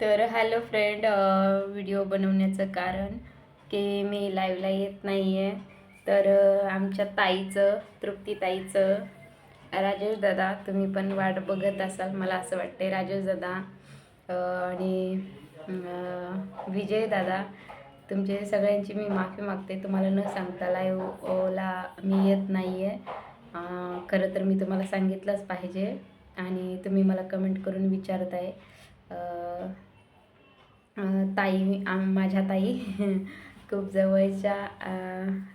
तर hello friend video बनवण्याचं कारण की मी लाईव्हला येत नाही आहे तर आमच्या ताईचं तृप्ती ताईचं राजेश दादा तुम्ही पण वाट बघत असाल मला असं वाटते राजेश दादा आणि विजय दादा तुमचे सगळ्यांची मी माफी मागते. तुम्हाला न सांगता लाईव्हला मी येत नाही आहे खरं तर मी तुम्हाला सांगितलंच पाहिजे आणि तुम्ही मला कमेंट करून विचारताय. आहे ताई आम माझ्या ताई खूप जवळच्या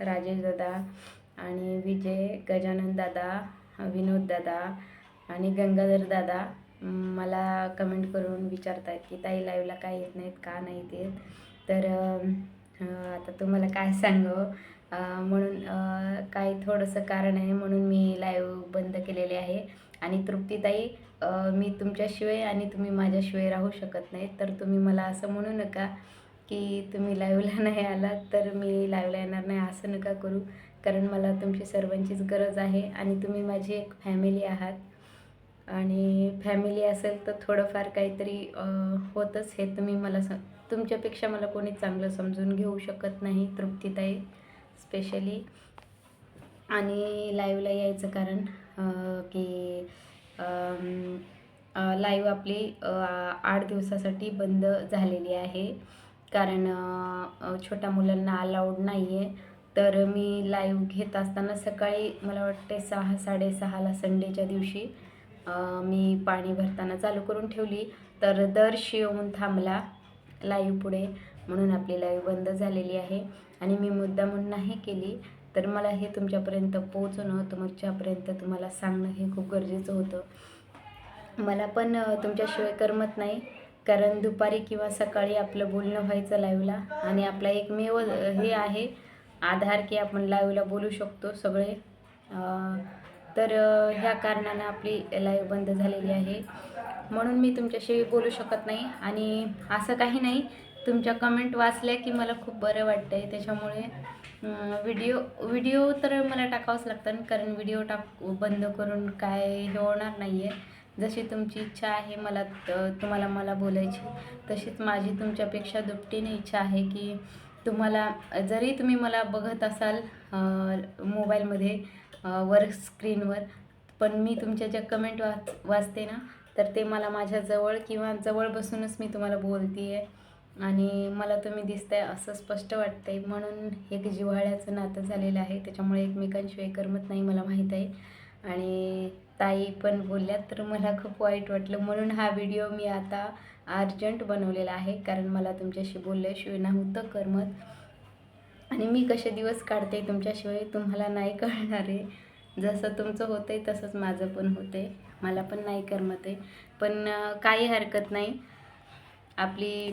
राजेश दादा आणि विजय गजानन दादा विनोद दादा आणि गंगाधर दादा मला कमेंट करून विचारतात की ताई लाईव्हला काय येत नाहीत का नाहीत येत? तर आता तुम्हाला काय सांगू? म्हणून काही थोडंसं कारण आहे म्हणून मी लाईव्ह बंद केलेले आहे. आणि तृप्तीताई मी तुमच्याशिवाय आणि तुम्ही माझ्याशिवाय राहू शकत नाही. तर तुम्ही मला असं म्हणू नका की तुम्ही लाईव्हला नाही आलात तर मी लाईव्हला येणार नाही असं नका करू. कारण मला तुमची सर्वांचीच गरज आहे आणि तुम्ही माझी एक फॅमिली आहात. आणि फॅमिली असेल तर थोडंफार काहीतरी होतच होतंच. हे तुम्ही मला स तुमच्यापेक्षा मला कोणी चांगलं समजून घेऊ शकत नाही तृप्तीताई स्पेशली आणि लाईव्हला यायचं कारण की लाईव्ह आपली आठ दिवसासाठी बंद झालेली आहे. कारण छोट्या मुलांना अलाउड नाही आहे तर मी लाईव्ह घेत असताना सकाळी मला वाटते सहा साडेसहाला संडेच्या दिवशी मी पाणी भरताना चालू करून ठेवली. तर दर्श येऊन थांबला लाईव्ह पुढे. म्हणून आपली लाईव्ह बंद झालेली आहे. आणि मी मुद्दामून नाही केली. तर मला हे तुमच्यापर्यंत पोहोचणं तुमच्यापर्यंत तुम्हाला सांगणं हे खूप गरजेचं होतं. मला पण तुमच्याशिवाय करमत नाही कारण दुपारी किंवा सकाळी आपलं बोलणं व्हायचं लाईव्हला आणि आपला एकमेव हे आहे आधार की आपण लाईव्हला बोलू शकतो सगळे. तर ह्या कारणानं आपली लाईव्ह बंद झालेली आहे. म्हणून मी तुमच्याशी बोलू शकत नाही आणि असं काही नाही तुमच्या कमेंट वाचल्या की मला खूप बरं वाटतं आहे त्याच्यामुळे. व्हिडिओ व्हिडिओ तर मला टाकावंच लागतं कारण व्हिडिओ टाक बंद करून काय हे होणार नाही आहे जशी तुमची इच्छा आहे मला तुम्हाला मला बोलायची तशीच माझी तुमच्यापेक्षा दुपटीने इच्छा आहे की तुम्हाला जरी तुम्ही मला बघत असाल मोबाईलमध्ये अ, वर स्क्रीनवर पण मी तुमच्या ज्या कमेंट वाच वाचते ना तर ते मला माझ्याजवळ किंवा जवळ बसूनच मी तुम्हाला बोलते आहे आणि मला तुम्ही दिसताय असं स्पष्ट वाटतंय. म्हणून एक जिव्हाळ्याचं नातं झालेलं आहे त्याच्यामुळे एकमेकांशिवाय करमत नाही मला माहीत आहे. आणि ताई पण बोलल्यात तर मला खूप वाईट वाटलं. म्हणून हा व्हिडिओ मी आता अर्जंट बनवलेला आहे कारण मला तुमच्याशी बोलल्याशिवाय नव्हतं करमत. आणि मी कसे दिवस काढते तुमच्याशिवाय तुम्हाला नाही कळणार आहे. जसं तुमचं होतं आहे तसंच माझं पण होतं आहे मला पण नाही करमत आहे. पण काही हरकत नाही. आपली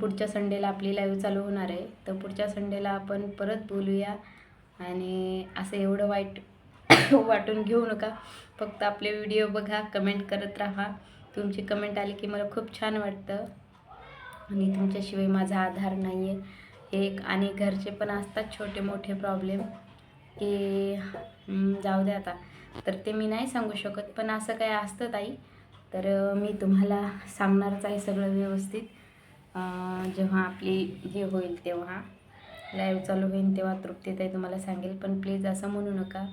पुढच्या संडेला आपली लाईव्ह चालू होणार आहे. तर पुढच्या संडेला आपण परत बोलूया. आणि असं एवढं वाईट वाटून घेऊ नका. फक्त आपले व्हिडिओ बघा कमेंट करत राहा. तुमची कमेंट आली की मला खूप छान वाटतं. आणि तुमच्याशिवाय माझा आधार नाही आहे एक आणि घरचे पण असतात छोटे मोठे प्रॉब्लेम की जाऊ दे आता. तर ते मी नाही सांगू शकत पण असं काय असतं ताई. तर मी तुम्हाला सांगणारच आहे सगळं व्यवस्थित. जेव्हा आपली हे होईल तेव्हा लाईव्ह चालू होईल तेव्हा तृप्तीताई तुम्हाला सांगेल पण प्लीज असं म्हणू नका.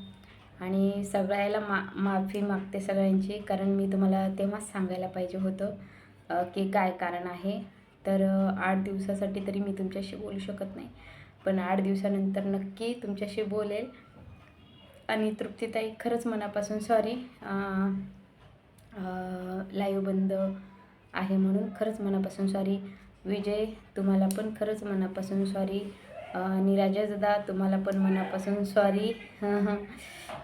आणि सगळ्याला मा माफी मागते सगळ्यांची कारण मी तुम्हाला तेव्हाच सांगायला पाहिजे होतं की काय कारण आहे. तर आठ दिवसासाठी तरी मी तुमच्याशी बोलू शकत नाही. पण आठ दिवसानंतर नक्की तुमच्याशी बोलेल. आणि तृप्तीताई खरंच मनापासून सॉरी लाईव्ह बंद आहे म्हणून खरंच मनापासून सॉरी विजय तुम्हाला पण खरंच मनापासून सॉरी आणि राजादादा तुम्हाला पण मनापासून सॉरी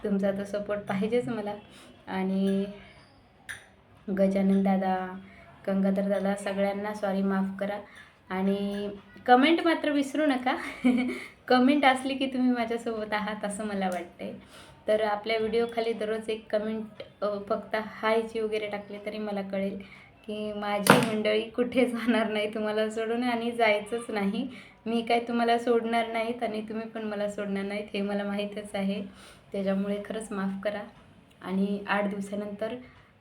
तुमचा तर सपोर्ट पाहिजेच मला. आणि गजानन दादा गंगाधर दादा सगळ्यांना सॉरी माफ करा. आणि कमेंट मात्र विसरू नका. कमेंट असली की तुम्ही माझ्यासोबत आहात असं मला वाटतंय. तर आपल्या व्हिडिओखाली दररोज एक कमेंट फक्त हायची वगैरे टाकले तरी मला कळेल. की माझी मंडळी कुठे जाणार नाही तुम्हाला सोडून आणि जायचंच नाही. मी काय तुम्हाला सोडणार नाहीत आणि तुम्ही पण मला सोडणार नाहीत हे मला माहीतच आहे. त्याच्यामुळे खरंच माफ करा. आणि आठ दिवसानंतर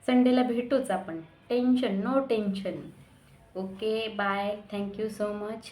संडेला भेटूच आपण. Tension no tension. Okay bye. Thank you so much.